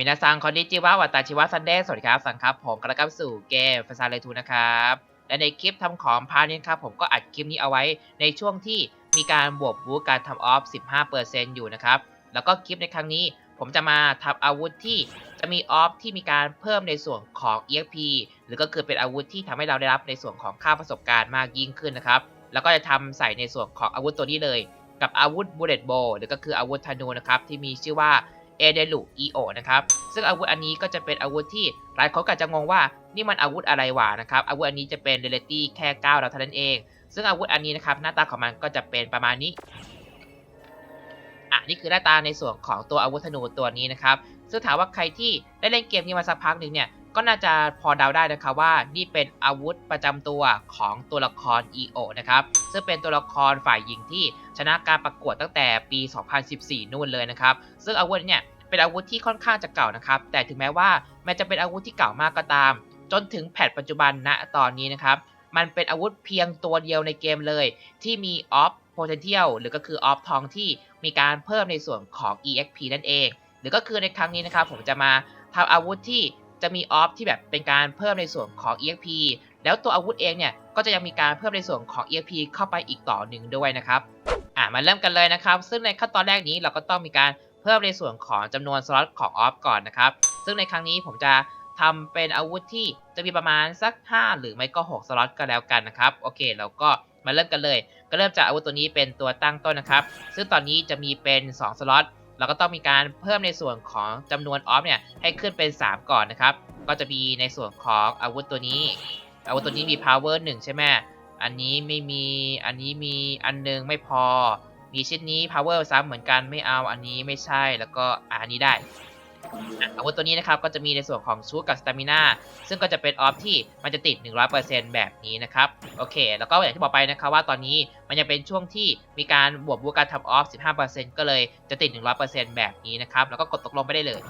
มินาซังคอนดิจิวะวัตาชิวะซันเดย์สวัสดีครับสังครับผมกำลังเข้าสู่เกมฟาซาเลทูนะครับและในคลิปทำของพาร์ทนี้ครับผมก็อัดคลิปนี้เอาไว้ในช่วงที่มีการบวกบูสการทำออฟ 15%อยู่นะครับ แล้วก็คลิปในครั้งนี้ผมจะมาทำอาวุธที่จะมีออฟที่มีการเพิ่มในส่วนของ EXP หรือก็คือเป็นอาวุธที่ทำให้เราได้รับในส่วนของค่าประสบการณ์มากยิ่งขึ้นนะครับ แล้วก็จะทำใส่ในส่วนของอาวุธตัวนี้เลย กับอาวุธ Bullet Bow หรือก็คืออาวุธธนูนะครับที่มีชื่อว่า เอเดลุอีโอนะครับซึ่งอาวุธอันนี้ก็จะเป็นอาวุธที่หลายคนก็จะงงว่านี่มันอาวุธอะไรวะนะครับอาวุธอันนี้จะเป็นเรเลตี้แค่9ดาวเท่านั้นเอง ซึ่งอาวุธอันนี้นะครับหน้าตาของมันก็จะเป็นประมาณนี้อะนี่คือหน้าตาในส่วนของตัวอาวุธธนูตัวนี้นะครับซึ่งถามว่าใครที่ได้เล่นเกมนี้มาสักพักหนึ่งเนี่ยก็น่าจะพอเดาได้นะครับว่านี่เป็นอาวุธประจำตัวของตัวละคร EO นะครับซึ่งเป็นตัวละครฝ่ายหญิงที่ชนะการประกวดตั้งแต่ปี 2014 นู่นเลยนะครับ ซึ่งอาวุธเนี่ย เป็นอาวุธที่ค่อนข้างจะเก่านะครับ แต่ถึงแม้ว่ามันจะเป็นอาวุธที่เก่ามากก็ตาม จนถึงแพทปัจจุบันณตอนนี้นะครับ มันเป็นอาวุธเพียงตัวเดียวในเกมเลย ที่มีออฟ potential หรือก็คือออฟทองที่มีการเพิ่มในส่วนของ exp นั่นเอง หรือก็คือในครั้งนี้นะครับ ผมจะมาทำอาวุธที่จะมีออฟที่แบบเป็นการเพิ่มในส่วนของ exp แล้วตัวอาวุธเองเนี่ยก็จะยังมีการเพิ่มในส่วนของ exp เข้าไปอีกต่อหนึ่งด้วยนะครับอะมาเริ่มกันเลยนะครับ ซึ่งในขั้นตอนแรกนี้เราก็ต้องมีการ เพิ่มในส่วนของจำนวนสล็อตของออฟก่อนนะครับ ซึ่งในครั้งนี้ผมจะทำเป็นอาวุธที่จะมีประมาณสัก 5 หรือไม่ก็ 6 สล็อตก็แล้วกันนะครับ โอเคเราก็มาเริ่มกันเลย ก็เริ่มจากอาวุธตัวนี้เป็นตัวตั้งต้นนะครับ ซึ่งตอนนี้จะมีเป็น 2 สล็อตเราก็ต้องมีการเพิ่มในส่วนของจำนวนออฟเนี่ยให้ขึ้นเป็น 3 ก่อนนะครับ ก็จะมีในส่วนของอาวุธตัวนี้ อาวุธตัวนี้มี power 1 ใช่ไหมอันนี้ไม่มี อันนี้มีอันนึงไม่พอ มีชิ้นนี้ power ซ้ำเหมือนกันไม่เอาอันนี้ไม่ใช่แล้วก็อันนี้ได้อาวุธตัวนี้นะครับก็จะมีในส่วนของชูกับสตามิน่าซึ่งก็จะเป็นออฟที่มันจะติด 100%แบบนี้นะครับโอเค แล้วก็อย่างที่บอกไปนะครับว่าตอนนี้มันยังเป็นช่วงที่มีการบวกบวกการทำออฟ 15%ก็เลยจะติด 100%แบบนี้นะครับ แล้วก็กดตกลงไปได้เลย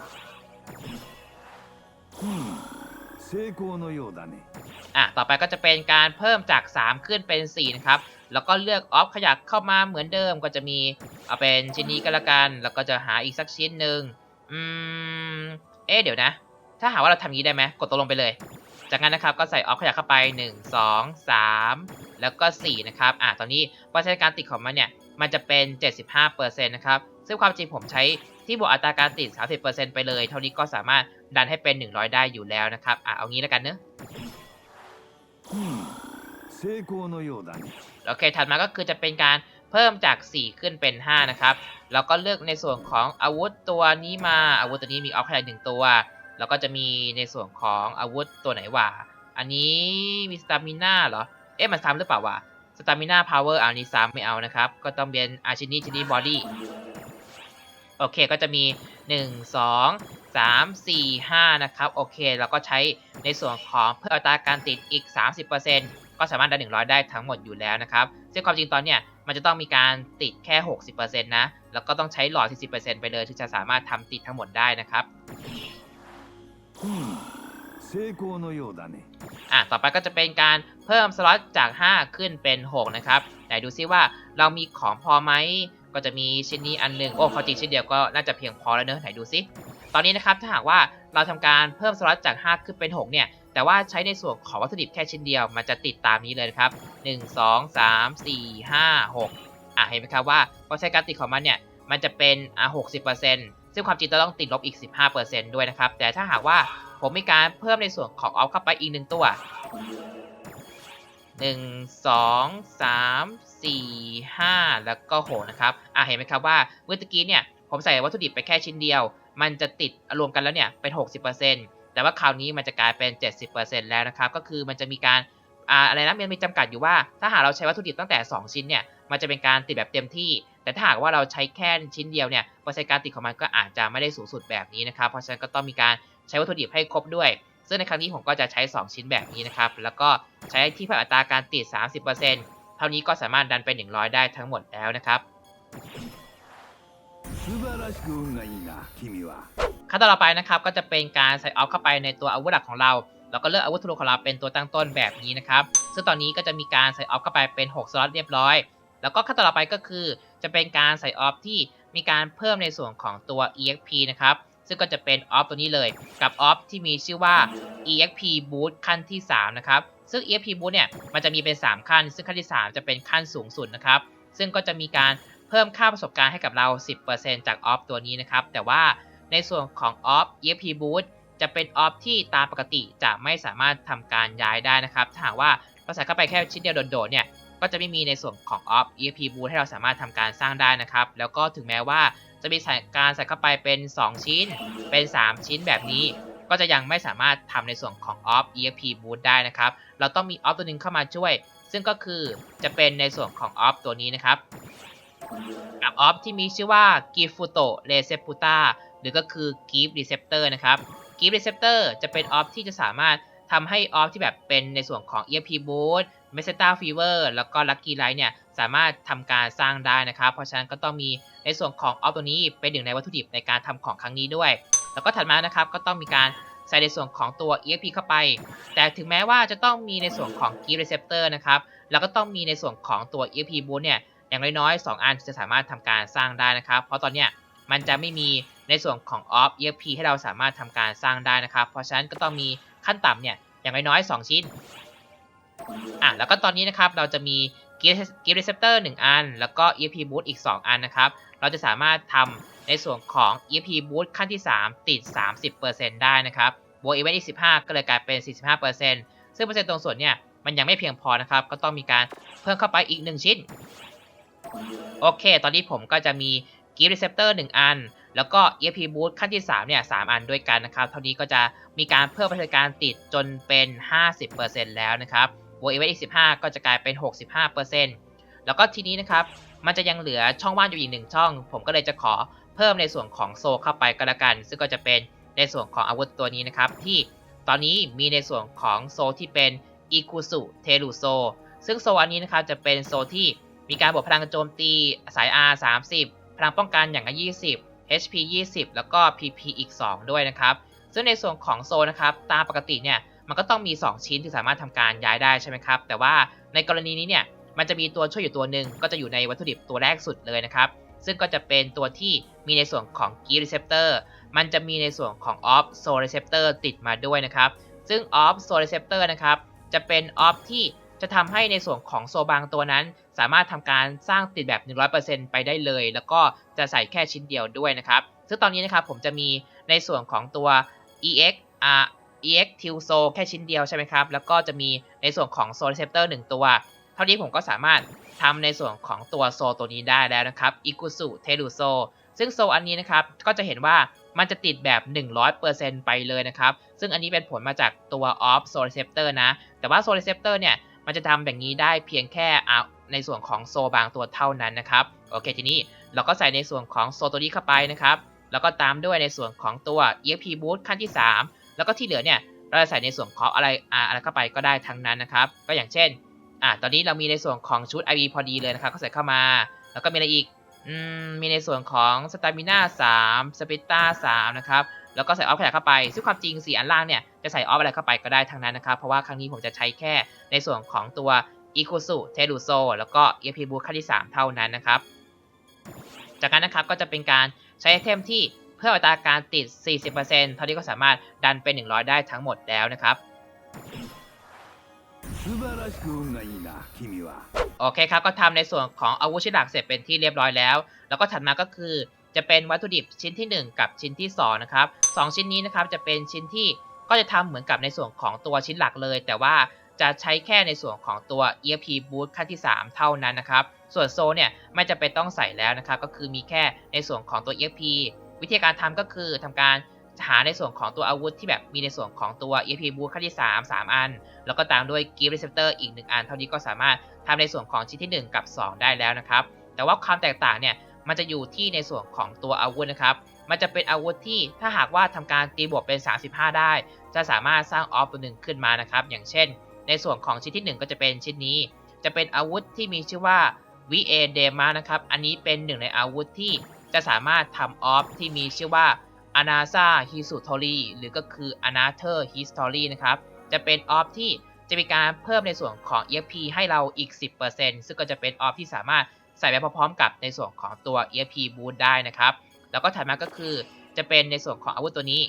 อะต่อไปก็จะเป็นการเพิ่มจาก 3 ขึ้นเป็น 4 นะครับ แล้วก็เลือกออฟขยับเข้ามาเหมือนเดิมก็จะมีเอาเป็นชิ้นนี้ก็แล้วกัน แล้วก็จะหาอีกสักชิ้นหนึ่งอืมเอ๊เดี๋ยวนะ ถ้าหาว่าเราทำอย่างนี้ได้ไหมกดตกลงไปเลย จากนั้นนะครับก็ใส่ออฟขยับเข้าไป 1 2 3 แล้วก็ 4 นะครับอะตอนนี้เปอร์เซ็นต์การติดของมันเนี่ยมันจะเป็น 75%นะครับซึ่งความจริงผมใช้ที่บวกอัตราการติด 30%ไปเลย เท่านี้ก็สามารถดันให้เป็น 100 ได้อยู่แล้วนะครับอะเอางี้แล้วกันเนอะ โอเค ถัดมาก็คือจะเป็นการเพิ่มจาก 4 ขึ้นเป็น 5 นะครับ แล้วก็เลือกในส่วนของอาวุธตัวนี้มา อาวุธตัวนี้มีออฟขนาดหนึ่งตัว แล้วก็จะมีในส่วนของอาวุธตัวไหนวะอันนี้มีสตามิน่าเหรอ เอ๊ะ มันซ้ำหรือเปล่าวะ สตามิน่าพาวเวอร์อันนี้ซ้ำไม่เอานะครับ ก็ต้องเป็นอาชินีชินีบอดี้โอเค ก็จะมี 1 2 3 4 5 นะครับ โอเคแล้วก็ใช้ในส่วนของเพิ่มอัตราการติดอีก 30% ก็สามารถดันึ่งร้อยได้ทั้งหมดอยู่แล้วนะครับซึ่งความจริงตอนเนี้ยมันจะต้องมีการติดแค่หกสิบเปอร์เซ็นต์นะแล้วก็ต้องใช้หลอดสี่สิบเปอร์เซ็นต์ไปเลยถึงจะสามารถทำติดทั้งหมดได้นะครับอะต่อไปก็จะเป็นการเพิ่มสล็อตจาก 5 ขึ้นเป็น 6 นะครับไหนดูซิว่าเรามีของพอไหมก็จะมีชิ้นนี้อันหนึ่งโอ้คอาจริงชิ้นเดียวก็น่าจะเพียงพอแล้วเนอะไหนดูซิตอนนี้นะครับถ้าหากว่าเราทำการเพิ่มสล็อตจาก 5 ขึ้นเป็น 6 เนี่ย แต่ว่าใช้ในส่วนของวัตถุดิบแค่ชิ้นเดียว มันจะติดตามนี้เลยนะครับ 1 2 3 4 5 6อะเห็นไหมครับว่าพอใช้การติดของมันเนี่ย มันจะเป็นอะ60%ซึ่งความจริงจะต้องติดลบอีก 15%ด้วยนะครับ แต่ถ้าหากว่าผมมีการเพิ่มในส่วนของออฟเข้าไปอีกหนึ่งตัวหนึ่งสองสามสี่ห้าแล้วก็หกนะครับ อะเห็นไหมครับว่าเมื่อตะกี้เนี่ย ผมใส่วัตถุดิบไปแค่ชิ้นเดียว มันจะติดรวมกันแล้วเนี่ยเป็น 60% แต่ว่าคราวนี้มันจะกลายเป็น 70%แล้วนะครับ ก็คือมันจะมีการอาอะไรนะมันมีจำกัดอยู่ว่า ถ้าหากเราใช้วัตถุดิบตั้งแต่ 2 ชิ้นเนี่ยมันจะเป็นการติดแบบเต็มที่ แต่ถ้าหากว่าเราใช้แค่ชิ้นเดียวเนี่ยเปอร์เซ็นต์การติดของมันก็อาจจะไม่ได้สูงสุดแบบนี้นะครับ เพราะฉะนั้นก็ต้องมีการใช้วัตถุดิบให้ครบด้วย ซึ่งในครั้งนี้ผมก็จะใช้ 2 ชิ้นแบบนี้นะครับ แล้วก็ใช้ที่เพิ่มอัตราการติด 30%เท่านี้ก็สามารถดันไป 100 ได้ทั้งหมดแล้วนะครับ ขั้นตอนต่อไปนะครับก็จะเป็นการใส่ออฟเข้าไปในตัวอาวุธหลักของเรา แล้วก็เลือกอาวุธธนูของเราเป็นตัวตั้งต้นแบบนี้นะครับ ซึ่งตอนนี้ก็จะมีการใส่ออฟเข้าไปเป็น 6 สล็อตเรียบร้อย แล้วก็ขั้นตอนต่อไปก็คือ จะเป็นการใส่ออฟที่มีการเพิ่มในส่วนของตัว exp นะครับ ซึ่งก็จะเป็นออฟตัวนี้เลย กับออฟที่มีชื่อว่า exp boost ขั้นที่ 3 นะครับ ซึ่ง exp boost เนี่ยมันจะมีเป็น 3 ขั้น ซึ่งขั้นที่ 3 จะเป็นขั้นสูงสุดนะครับ ซึ่งก็จะมีการ เพิ่มค่าประสบการณ์ให้กับเรา 10%จากออฟตัวนี้นะครับ แต่ว่าในส่วนของออฟ exp boost จะเป็นออฟที่ตามปกติจะไม่สามารถทำการย้ายได้นะครับ ถ้าหากว่าเราใส่เข้าไปแค่ชิ้นเดียวโดดๆเนี่ย ก็จะไม่มีในส่วนของ off EFP boot ให้เราสามารถทำการสร้างได้นะครับ แล้วก็ถึงแม้ว่าจะมีการใส่เข้าไปเป็น 2 ชิ้น เป็น 3 ชิ้นแบบนี้ ก็จะยังไม่สามารถทำในส่วนของ off EFP boot ได้นะครับ เราต้องมี off ตัวหนึ่งเข้ามาช่วย ซึ่งก็คือจะเป็นในส่วนของ off ตัวนี้นะครับ กับ off ที่มีชื่อว่า Gifuto Recepta หรือก็คือ Gift Receptor นะครับ Gift Receptor จะเป็น off ที่จะสามารถทำให้ off ที่แบบเป็นในส่วนของ EFP boot m e s t a Fever แล้วก็ Lucky Light เนี่ยสามารถทำการสร้างได้นะครับ เพราะฉะนั้นก็ต้องมีในส่วนของ off ตัวนี้เป็นหนึ่งในวัตถุดิบในการทำของครั้งนี้ด้วย แล้วก็ถัดมานะครับก็ต้องมีการใส่ในส่วนของตัว EFP เข้าไป แต่ถึงแม้ว่าจะต้องมีในส่วนของ Gift Receptor นะครับ แล้วก็ต้องมีในส่วนของตัว EFP boot เนี่ย อย่างน้อยๆ 2 อันจะสามารถทำการสร้างได้นะครับ เพราะตอนเนี้ยมันจะไม่มีในส่วนของ off EFP ให้เราสามารถทำการสร้างได้นะครับ เพราะฉะนั้นก็ต้องมีขั้นต่ำเนี่ยอย่างน้อยๆ 2 ชิ้นอะแล้วก็ตอนนี้นะครับเราจะมี Gift Receptor 1 อัน แล้วก็ EFP Boost อีก 2 อันนะครับ เราจะสามารถทำในส่วนของ EFP Boost ขั้นที่ 3 ติด 30%ได้นะครับบวกอีเวนอีก 15 ก็เลยกลายเป็น 45%ซึ่งเปอร์เซ็นต์ตรงส่วนเนี่ยมันยังไม่เพียงพอนะครับ ก็ต้องมีการเพิ่มเข้าไปอีก 1 ชิ้น โอเค ตอนนี้ผมก็จะมี Gift Receptor 1อัน แล้วก็ EFP Boost ขั้นที่ 3 เนี่ย3อันด้วยกันนะครับ เท่านี้ก็จะมีการเพิ่มประสิทธิการติดจนเป็น 50%แล้วนะครับบวกอีเวนต์อีก 15 ก็จะกลายเป็น 65%แล้วก็ทีนี้นะครับ มันจะยังเหลือช่องว่างอยู่อีกหนึ่งช่อง ผมก็เลยจะขอเพิ่มในส่วนของโซเข้าไปก็แล้วกัน ซึ่งก็จะเป็นในส่วนของอาวุธตัวนี้นะครับ ที่ตอนนี้มีในส่วนของโซที่เป็นอิคุสุเทรุโซซึ่งโซอันนี้นะครับจะเป็นโซที่ มีการบวกพลังโจมตีสาย R 30 พลังป้องกันอย่างละ20 HP 20 แล้วก็ PP อีก 2 ด้วยนะครับ ซึ่งในส่วนของโซนะครับ ตามปกติเนี่ย มันก็ต้องมี 2 ชิ้นที่สามารถทำการย้ายได้ใช่ไหมครับ แต่ว่าในกรณีนี้เนี่ย มันจะมีตัวช่วยอยู่ตัวหนึ่ง ก็จะอยู่ในวัตถุดิบตัวแรกสุดเลยนะครับ ซึ่งก็จะเป็นตัวที่มีในส่วนของ Key Receptor มันจะมีในส่วนของ Off Soul Receptor ติดมาด้วยนะครับ ซึ่ง Off Soul Receptor นะครับ จะเป็น Off ที่ จะทำให้ในส่วนของโซบางตัวนั้น สามารถทำการสร้างติดแบบ 100%ไปได้เลย แล้วก็จะใส่แค่ชิ้นเดียวด้วยนะครับ ซึ่งตอนนี้นะครับผมจะมีในส่วนของตัว EX R EX t i l s o แค่ชิ้นเดียวใช่ไหมครับ แล้วก็จะมีในส่วนของ Soul Receptor 1 ตัว เท่านี้ผมก็สามารถทำในส่วนของตัวโซตัวนี้ได้แล้วนะครับอิกุสุเทรุโซซึ่งโซอันนี้นะครับก็จะเห็นว่ามันจะติดแบบ 100%ไปเลยนะครับ ซึ่งอันนี้เป็นผลมาจากตัว off soul receptor นะ แต่ว่า soul receptor เนี่ย มันจะทำแบบนี้ได้เพียงแค่ในส่วนของโซบางตัวเท่านั้นนะครับ โอเคทีนี้เราก็ใส่ในส่วนของโซตัวนี้เข้าไปนะครับ แล้วก็ตามด้วยในส่วนของตัว EFP boost ขั้นที่ 3 แล้วก็ที่เหลือเนี่ยเราจะใส่ในส่วนของอะไรอะไรเข้าไปก็ได้ทั้งนั้นนะครับ ก็อย่างเช่นอะตอนนี้เรามีในส่วนของชุด IV พอดีเลยนะครับก็ใส่เข้ามา แล้วก็มีอะไรอีกอืมมีในส่วนของสตามิน่า3สปิต้า3นะครับ แล้วก็ใส่ออฟแขยะเข้าไป ซึ่งความจริง 4 อันล่างเนี่ยจะใส่ออฟอะไรเข้าไปก็ได้ทั้งนั้นนะครับ เพราะว่าครั้งนี้ผมจะใช้แค่ในส่วนของตัวอิคุสุเทดูโซแล้วก็เอพีบูขั้นที่ 3 เท่านั้นนะครับ จากนั้นนะครับก็จะเป็นการใช้ไอเทมที่เพื่ออัตราการติด 40%เท่านี้ก็สามารถดันเป็น 100 ได้ทั้งหมดแล้วนะครับโอเคครับ ก็ทำในส่วนของอาวุธชิ้นหลักเสร็จเป็นที่เรียบร้อยแล้ว แล้วก็ถัดมาก็คือจะเป็นวัตถุดิบชิ้นที่ 1 กับชิ้นที่ 2 นะครับ สองชิ้นนี้นะครับจะเป็นชิ้นที่ก็จะทำเหมือนกับในส่วนของตัวชิ้นหลักเลย แต่ว่าจะใช้แค่ในส่วนของตัว ERP Boot ขั้นที่ 3 เท่านั้นนะครับ ส่วนโซเนี่ยไม่จะเป็นต้องใส่แล้วนะครับ ก็คือมีแค่ในส่วนของตัว ERP วิธีการทำก็คือทำการหาในส่วนของตัวอาวุธที่แบบมีในส่วนของตัว ERP Boot ขั้นที่ 3 3 อัน แล้วก็ตามด้วย Gift Receptor อีก 1 อัน เท่านี้ก็สามารถทำในส่วนของชิ้นที่ 1 กับ 2 ได้แล้วนะครับ แต่ว่าความแตกต่างเนี่ยมันจะอยู่ที่ในส่วนของตัวอาวุธนะครับ มันจะเป็นอาวุธที่ถ้าหากว่าทำการตีบวกเป็น 35 ได้ จะสามารถสร้างออฟตัวหนึ่งขึ้นมานะครับ อย่างเช่น ในส่วนของชิ้นที่ 1 ก็จะเป็นชิ้นนี้ จะเป็นอาวุธที่มีชื่อว่า VA d e m a นะครับ อันนี้เป็นหนึ่งในอาวุธที่จะสามารถทำออฟที่มีชื่อว่า Anasa History หรือก็คือ Another History นะครับ จะเป็นออฟที่จะมีการเพิ่มในส่วนของ EFP ให้เราอีก 10%ซึ่งก็จะเป็นออฟที่สามารถใส่ไปพร้อมๆกับในส่วนของตัว EFP Boost ได้นะครับ แล้วก็ถัดมาก็คือจะเป็นในส่วนของอาวุธตัวนี้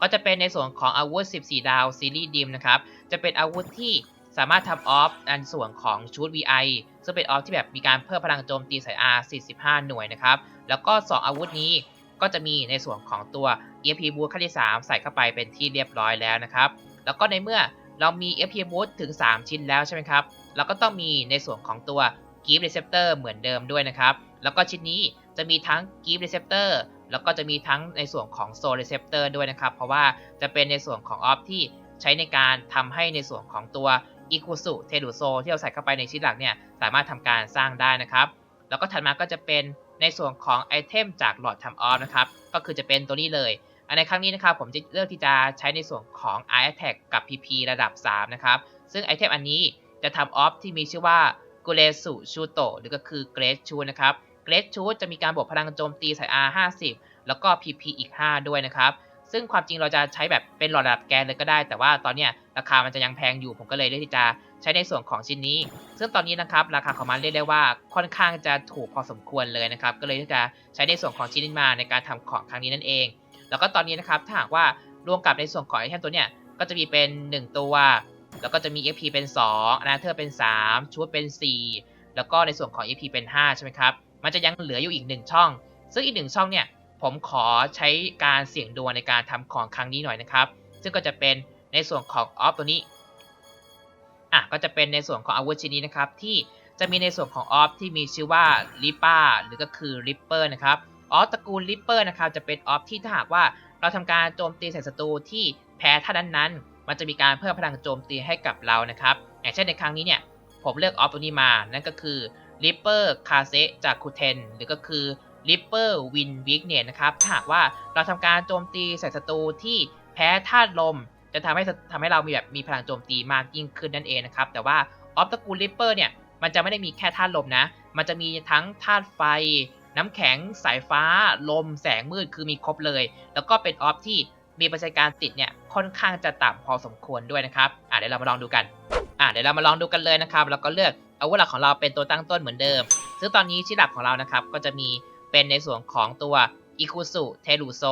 ก็จะเป็นในส่วนของอาวุธ 14 ดาวซีรีส์ดิมนะครับ จะเป็นอาวุธที่สามารถทำออฟในส่วนของชุด VI ซึ่งเป็นออฟที่แบบมีการเพิ่มพลังโจมตีใส่ R 45 หน่วยนะครับ แล้วก็ 2 อาวุธนี้ก็จะมีในส่วนของตัว EMP Boost ขั้นที่ 3 ใส่เข้าไปเป็นที่เรียบร้อยแล้วนะครับ แล้วก็ในเมื่อเรามี EMP Boost ถึง 3 ชิ้นแล้วใช่ไหมครับ เราก็ต้องมีในส่วนของตัว Gift Receptor เหมือนเดิมด้วยนะครับ แล้วก็ชิ้นนี้ จะมีทั้ง GIF Receptor แล้วก็จะมีทั้งในส่วนของ Soul Receptor ด้วยนะครับ เพราะว่าจะเป็นในส่วนของออฟที่ใช้ในการทำให้ในส่วนของตัวอิคุสุเทรุโซที่เราใส่เข้าไปในชิ้นหลักเนี่ยสามารถทำการสร้างได้นะครับ แล้วก็ถัดมาก็จะเป็นในส่วนของไอเทมจากหลอดทำออฟนะครับก็คือจะเป็นตัวนี้เลยอันในครั้งนี้นะครับผมจะเลือกที่จะใช้ในส่วนของ Eye Attack กับ PP ระดับ 3 นะครับ ซึ่งไอเทมอันนี้จะทำออฟที่มีชื่อว่ากุเลสุชูโตหรือก็คือเกรดชูนะครับ เกรดชูจะมีการบวกพลังโจมตีใส่ R 50แล้วก็ PP อีก 5 ด้วยนะครับ ซึ่งความจริงเราจะใช้แบบเป็นหลอดระดับแกนเลยก็ได้ แต่ว่าตอนเนี้ยราคามันจะยังแพงอยู่ ผมก็เลยเลือกที่จะใช้ในส่วนของชิ้นนี้ ซึ่งตอนนี้นะครับราคาของมันเรียกได้ว่าค่อนข้างจะถูกพอสมควรเลยนะครับ ก็เลยที่จะใช้ในส่วนของชิ้นนี้มาในการทำของครั้งนี้นั่นเอง แล้วก็ตอนนี้นะครับถ้าหากว่ารวมกับในส่วนของไอเทมตัวเนี้ยก็จะมีเป็น 1 ตัว แล้วก็จะมี FP เป็น2อนาเธอร์เป็น 3 ชุดเป็น 4 แล้วก็ในส่วนของ FP เป็น 5 ใช่ไหมครับ มันจะยังเหลืออยู่อีก1ช่อง ซึ่งอีก1ช่องเนี่ยผมขอใช้การเสี่ยงดวงในการทำของครั้งนี้หน่อยนะครับ ซึ่งก็จะเป็นในส่วนของออฟตัวนี้อะก็จะเป็นในส่วนของอาวุธชิ้นนี้นะครับที่จะมีในส่วนของออฟที่มีชื่อว่าลิป้าหรือก็คือริปเปอร์นะครับออฟตระกูลริปเปอร์นะครับจะเป็นออฟที่ถ้าหากว่าเราทำการโจมตีใส่ศัตรูที่แพ้ท่านั้นๆ มันจะมีการเพิ่มพลังโจมตีให้กับเรานะครับ อย่างเช่นในครั้งนี้เนี่ยผมเลือกออฟตัวนี้มานั่นก็คือ ริปเปอร์คาเซจากคูเทน หรือก็คือริปเปอร์วินวิกเนี่ยนะครับถ้าหากว่าเราทำการโจมตีใส่ศัตรูที่แพ้ธาตุลม จะทำให้ทำให้เรามีแบบมีพลังโจมตีมากยิ่งขึ้นนั่นเองนะครับ แต่ว่าออฟตระกูลริปเปอร์เนี่ยมันจะไม่ได้มีแค่ธาตุลมนะ มันจะมีทั้งธาตุไฟ น้ำแข็ง สายฟ้า ลม แสงมืด คือมีครบเลย แล้วก็เป็นออฟที่มีประสิทธิการติดเนี่ยค่อนข้างจะต่ำพอสมควรด้วยนะครับ อะเดี๋ยวเรามาลองดูกัน อะเดี๋ยวเรามาลองดูกันเลยนะครับ แล้วก็เลือก อาวุธหลักของเราเป็นตัวตั้งต้นเหมือนเดิม ซึ่งตอนนี้ชิ้นหลักของเรานะครับ ก็จะมีเป็นในส่วนของตัวอิคุสุเทรุโซ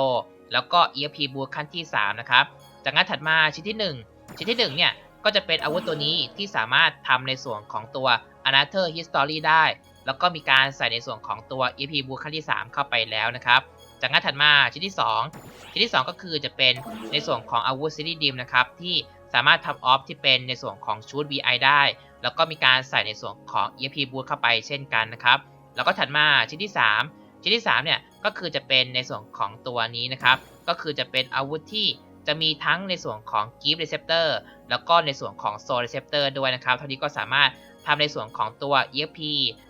แล้วก็ ERP บูขั้นที่ 3 นะครับ จากนั้นถัดมาชิ้นที่ 1 ชิ้นที่ 1 เนี่ย ก็จะเป็นอาวุธตัวนี้ที่สามารถทำในส่วนของตัว Another History ได้ แล้วก็มีการใส่ในส่วนของตัว EP บูขั้นที่ 3 เข้าไปแล้วนะครับ จากนั้นถัดมาชิ้นที่ 2 ชิ้นที่ 2 ก็คือจะเป็นในส่วนของอาวุธซีรีส์ดิมนะครับที่สามารถทำออฟที่เป็นในส่วนของชุด VI ได้ แล้วก็มีการใส่ในส่วนของ EP บูเข้าไปเช่นกันนะครับ แล้วก็ถัดมาชิ้นที่ 3 ชิ้นที่3เนี่ยก็คือจะเป็นในส่วนของตัวนี้นะครับ ก็คือจะเป็นอาวุธที่จะมีทั้งในส่วนของ Gift Receptor แล้วก็ในส่วนของ Soul Receptor ด้วยนะครับเท่านี้ก็สามารถทำในส่วนของตัว EFP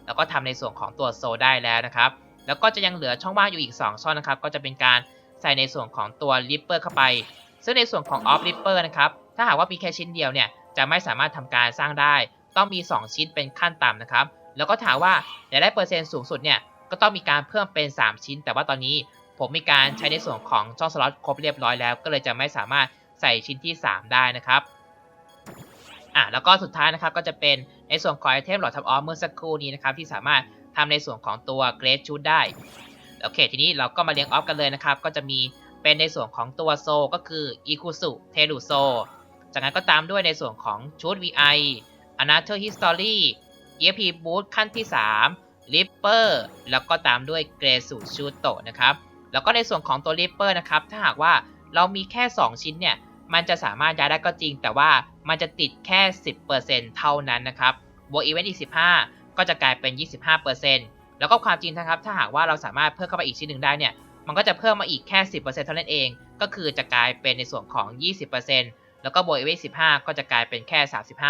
แล้วก็ทำในส่วนของตัว Soul ได้แล้วนะครับ แล้วก็จะยังเหลือช่องว่างอยู่อีก 2 ช่องนะครับ ก็จะเป็นการใส่ในส่วนของตัว Ripper เข้าไป ซึ่งในส่วนของ Off Ripper นะครับ ถ้าหากว่ามีแค่ชิ้นเดียวเนี่ย จะไม่สามารถทำการสร้างได้ ต้องมี 2 ชิ้นเป็นขั้นต่ำนะครับ แล้วก็ถามว่าอยากได้เปอร์เซ็นต์สูงสุดเนี่ยก็ต้องมีการเพิ่มเป็น 3 ชิ้น แต่ว่าตอนนี้ผมมีการใช้ในส่วนของช่องสล็อตครบเรียบร้อยแล้ว ก็เลยจะไม่สามารถใส่ชิ้นที่ 3 ได้นะครับอะแล้วก็สุดท้ายนะครับก็จะเป็นในส่วนของไอเทมหลอดทำออฟเมื่อสักครู่นี้นะครับที่สามารถทำในส่วนของตัวเกรดชูดได้โอเค ทีนี้เราก็มาเรียงออฟกันเลยนะครับ ก็จะมีเป็นในส่วนของตัวโซก็คืออิคุสุเทรุโซจากนั้นก็ตามด้วยในส่วนของชุด VI Another History EFP Boost ขั้นที่ 3 Ripper แล้วก็ตามด้วยเกรสุชูโตะนะครับ แล้วก็ในส่วนของตัว Ripper นะครับ ถ้าหากว่าเรามีแค่ 2 ชิ้นเนี่ย มันจะสามารถย้ายได้ก็จริง แต่ว่ามันจะติดแค่ 10%เท่านั้นนะครับ บวกอีเวนต์อีก 15 ก็จะกลายเป็น 25%แล้วก็ความจริงนะครับ ถ้าหากว่าเราสามารถเพิ่มเข้าไปอีกชิ้นหนึ่งได้เนี่ย มันก็จะเพิ่มมาอีกแค่ 10%เท่านั้นเอง ก็คือจะกลายเป็นในส่วนของ 20% แล้วก็บวกอีเวนต์15ก็จะกลายเป็นแค่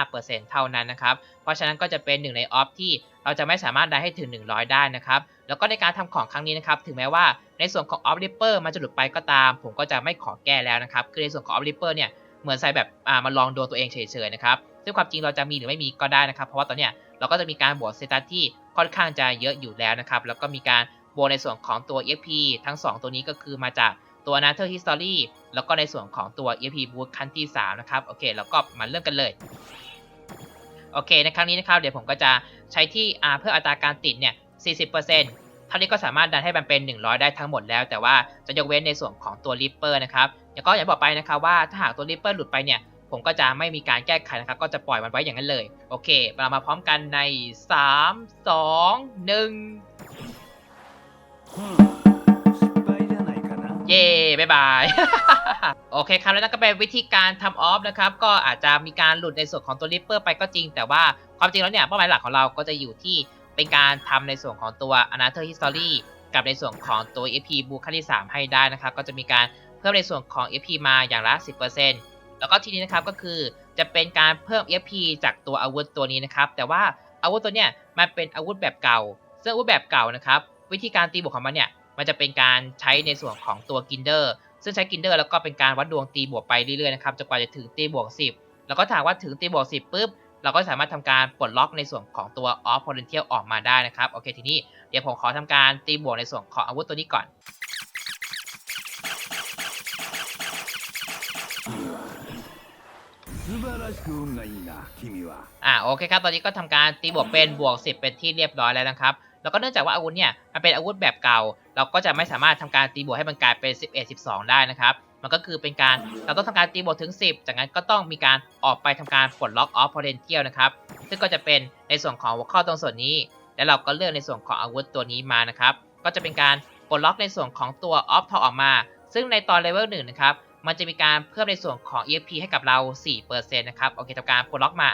35%เท่านั้นนะครับ เพราะฉะนั้นก็จะเป็นหนึ่งในออฟที่เราจะไม่สามารถได้ให้ถึง 100 ได้นะครับ แล้วก็ในการทำของครั้งนี้นะครับ ถึงแม้ว่าในส่วนของ Off Ripper มันจะหลุดไปก็ตาม ผมก็จะไม่ขอแก้แล้วนะครับ คือในส่วนของ Off Ripper เนี่ย เหมือนใส่แบบอ่ามาลองดวงตัวเองเฉยๆนะครับ ซึ่งความจริงเราจะมีหรือไม่มีก็ได้นะครับ เพราะว่าตอนเนี้ยเราก็จะมีการบวกเตตัสที่ค่อนข้างจะเยอะอยู่แล้วนะครับ แล้วก็มีการบวกในส่วนของตัว EFP ทั้ง 2 ตัวนี้ก็คือมาจาก ตัว Nature History แล้วก็ในส่วนของตัว EP Boost ขั้นที่ 3 นะครับ โอเค แล้วก็มาเริ่มกันเลย โอเค ในครั้งนี้นะครับ เดี๋ยวผมก็จะใช้ที่เพื่ออัตราการติดเนี่ย 40%ท่านี้ก็สามารถดันให้มันเป็น 100 ได้ทั้งหมดแล้ว แต่ว่าจะยกเว้นในส่วนของตัว Ripper นะครับแล้วก็อย่างบอกไปนะครับว่าถ้าหากตัว Ripper หลุดไปเนี่ย ผมก็จะไม่มีการแก้ไขนะครับ ก็จะปล่อยมันไว้อย่างนั้นเลย โอเค เรามาพร้อมกันใน 3 2 1 เย่บ๊ายบาย โอเคครับ แล้วนั่นก็เป็นวิธีการทำออฟนะครับ ก็อาจจะมีการหลุดในส่วนของตัวริปเปอร์ไปก็จริง แต่ว่าความจริงแล้วเนี่ยเป้าหมายหลักของเราก็จะอยู่ที่เป็นการทำในส่วนของตัว Another History กับในส่วนของตัว EP บูคันที่3ให้ได้นะครับ ก็จะมีการเพิ่มในส่วนของ EP มาอย่างละ 10%แล้วก็ทีนี้นะครับก็คือจะเป็นการเพิ่ม EP จากตัวอาวุธตัวนี้นะครับ แต่ว่าอาวุธตัวเนี้ยมันเป็นอาวุธแบบเก่า ซึ่งอาวุธแบบเก่านะครับวิธีการตีบวกของมันเนี่ย มันจะเป็นการใช้ในส่วนของตัวกินเดอร์ซึ่งใช้กินเดอร์แล้วก็เป็นการวัดดวงตีบวกไปเรื่อยๆนะครับจนกว่าจะถึงตีบวก 10 แล้วก็ถามว่าถึงตีบวก 10ปุ๊บเราก็สามารถทำการปลดล็อกในส่วนของตัว off potential ออกมาได้นะครับโอเคทีนี้เดี๋ยวผมขอทำการตีบวกในส่วนของอาวุธตัวนี้ก่อน อ่าโอเคครับ ตอนนี้ก็ทำการตีบวกเป็นบวก 10 เป็นที่เรียบร้อยแล้วนะครับ แล้วก็เนื่องจากว่าอาวุธเนี่ยมันเป็นอาวุธแบบเก่า เราก็จะไม่สามารถทำการตีบวกให้มันกลายเป็น 11 12 ได้นะครับมันก็คือเป็นการเราต้องทำการตีบวกถึง 10 จากนั้นก็ต้องมีการออกไปทำการปลดล็อกออฟพอเทนเทียลนะครับ ซึ่งก็จะเป็นในส่วนของหัวข้อตรงส่วนนี้ แล้วเราก็เลือกในส่วนของอาวุธตัวนี้มานะครับ ก็จะเป็นการปลดล็อกในส่วนของตัวออฟทอออกมา ซึ่งในตอนเลเวลหนึ่งนะครับ มันจะมีการเพิ่มในส่วนของ EFP ให้กับเรา 4%นะครับ โอเคทำการปลดล็อกมา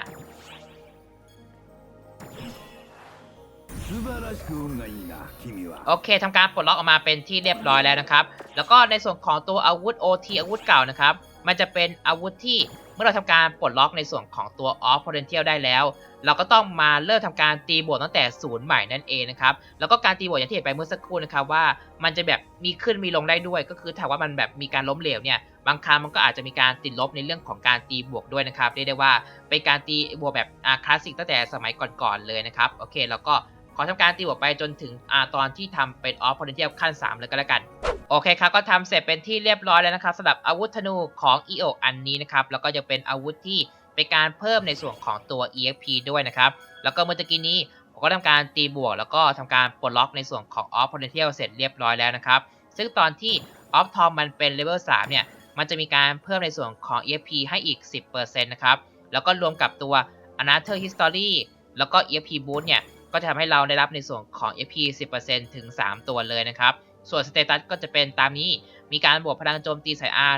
โอเคทำการปลดล็อกออกมาเป็นที่เรียบร้อยแล้วนะครับ แล้วก็ในส่วนของตัวอาวุธ OT อาวุธเก่านะครับ มันจะเป็นอาวุธที่ มื่อเราทำการปลดล็อกในส่วนของตัว off potential ได้แล้ว เราก็ต้องมาเริ่มทำการตีบวกตั้งแต่ศูนย์ใหม่นั่นเองนะครับ แล้วก็การตีบวกอย่างที่เห็นไปเมื่อสักครู่นะครับว่า มันจะแบบมีขึ้นมีลงได้ด้วย ก็คือถ้าว่ามันแบบมีการล้มเหลวเนี่ย บางครั้งมันก็อาจจะมีการติดลบในเรื่องของการตีบวกด้วยนะครับ เรียกได้ว่าเป็นการตีบวกแบบคลาสสิกตั้งแต่สมัยก่อนๆเลยนะครับ โอเค แล้วก็ อทำการตีบวกไปจนถึงอ่าตอนที่ทำเป็นออฟพอเทนเทียลขั้น 3 เลยก็แล้วกันโอเคครับ ก็ทำเสร็จเป็นที่เรียบร้อยแล้วนะครับสำหรับอาวุธธนูของ e o อันนี้นะครับ แล้วก็จะเป็นอาวุธที่เป็นการเพิ่มในส่วนของตัว exp ด้วยนะครับ แล้วก็เมื่อตะกี้นี้ผมก็ทำการตีบวก แล้วก็ทำการปลดล็อกในส่วนของ off potential เสร็จเรียบร้อยแล้วนะครับ ซึ่งตอนที่ off tom มันเป็น level 3เนี่ย มันจะมีการเพิ่มในส่วนของ exp ให้อีก 10%นะครับ แล้วก็รวมกับตัว another history แล้วก็ exp boost เนี่ย ก็จะทำให้เราได้รับในส่วนของ exp 10%ถึง 3 ตัวเลยนะครับ ส่วนสเตตัสก็จะเป็นตามนี้ มีการบวกพลังโจมตีสาย R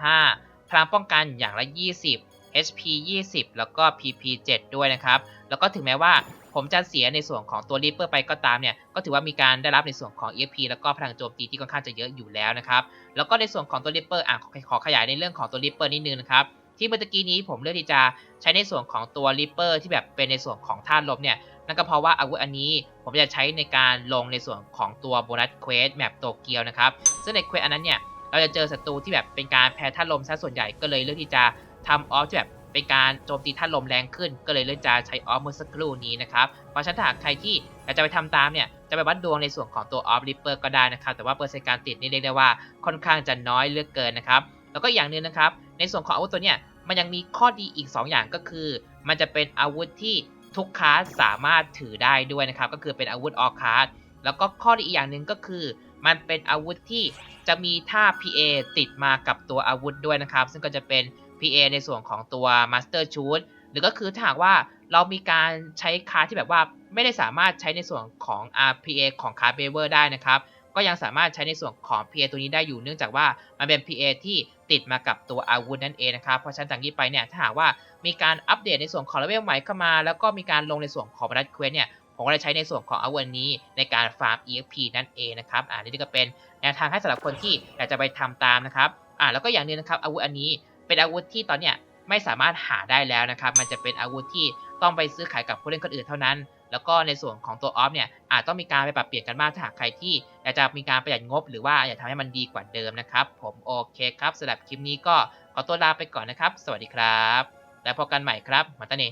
125 พลังป้องกันอย่างละ 20 HP 20 แล้วก็ PP 7 ด้วยนะครับ แล้วก็ถึงแม้ว่าผมจะเสียในส่วนของตัว Reaper ไปก็ตามเนี่ย ก็ถือว่ามีการได้รับในส่วนของ EXP แล้วก็พลังโจมตีที่ค่อนข้างจะเยอะอยู่แล้วนะครับ แล้วก็ในส่วนของตัว Reaper อะขอขอขยายในเรื่องของตัว Reaper นิดนึงนะครับ ที่เมื่อกี้นี้ผมเลือกที่จะใช้ในส่วนของตัว Reaper ที่แบบเป็นในส่วนของธาลมเนี่ย นั่นก็เพราะว่าอาวุธอันนี้ผมจะใช้ในการลงในส่วนของตัวโบนัสเควสแมปโตเกียวนะครับ ซึ่งในเควสอันนั้นเนี่ยเราจะเจอศัตรูที่แบบเป็นการแพ้ธาลมซะส่วนใหญ่ก็เลยเลือกที่จะทำออฟที่แบบเป็นการโจมตีธาลมแรงขึ้น ก็เลยเลือกจะใช้ออฟเมื่อสักครู่นี้นะครับเพราะฉะนั้นถ้าหากใครที่อยากจะไปทำตามเนี่ยจะไปวัดดวงในส่วนของตัวออฟริปเปอร์ก็ได้นะครับแต่ว่าเปอร์เซ็นต์การติดนี่เรียกได้ว่าค่อนข้างจะน้อยเลือกเกินนะครับแล้วก็อย่างหนึ่งนะครับในส่วนของอาวุธตัวเนี่ยมันยังมีข้อดีอีก 2 อย่างก็คือ มันจะเป็นอาวุธที่ ทุกคลาสสามารถถือได้ด้วยนะครับ ก็คือเป็นอาวุธออคลาสแล้วก็ข้อดีอีกอย่างหนึ่งก็คือ มันเป็นอาวุธที่จะมีท่า PA ติดมากับตัวอาวุธด้วยนะครับ ซึ่งก็จะเป็น PA ในส่วนของตัว Master Shoot หรือก็คือถ้าหากว่าเรามีการใช้คาร์ที่แบบว่าไม่ได้สามารถใช้ในส่วนของ RPA ของคาร์เบเวอร์ได้นะครับ ก็ยังสามารถใช้ในส่วนของ PA ตัวนี้ได้อยู่เนื่องจากว่ามันเป็น PA ที่ติดมากับตัวอาวุธนั่นเองนะครับ เพราะฉะนั้นจากนี้ไปเนี่ยถ้าหากว่ามีการอัปเดตในส่วนของเลเวลใหม่เข้ามา แล้วก็มีการลงในส่วนของบัตรเควสเนี่ยผมก็เลยใช้ในส่วนของอาวุธนี้ในการฟาร์ม EXP นั่นเองนะครับอ่านี่ก็เป็นแนวทางให้สำหรับคนที่อยากจะไปทำตามนะครับอ่าแล้วก็อย่างนึงนะครับอาวุธอันนี้เป็นอาวุธที่ตอนเนี้ยไม่สามารถหาได้แล้วนะครับ มันจะเป็นอาวุธที่ต้องไปซื้อขายกับผู้เล่นคนอื่นเท่านั้น แล้วก็ในส่วนของตัวออฟเนี่ยอาจต้องมีการไปปรับเปลี่ยนกันบ้างถ้าหากใครที่ อยากจะมีการประหยัดงบ หรือว่าอยากทำให้มันดีกว่าเดิมนะครับ ผมโอเคครับสำหรับคลิปนี้ก็ขอตัวลาไปก่อนนะครับ สวัสดีครับ แล้วพบกันใหม่ครับมาตาเ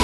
น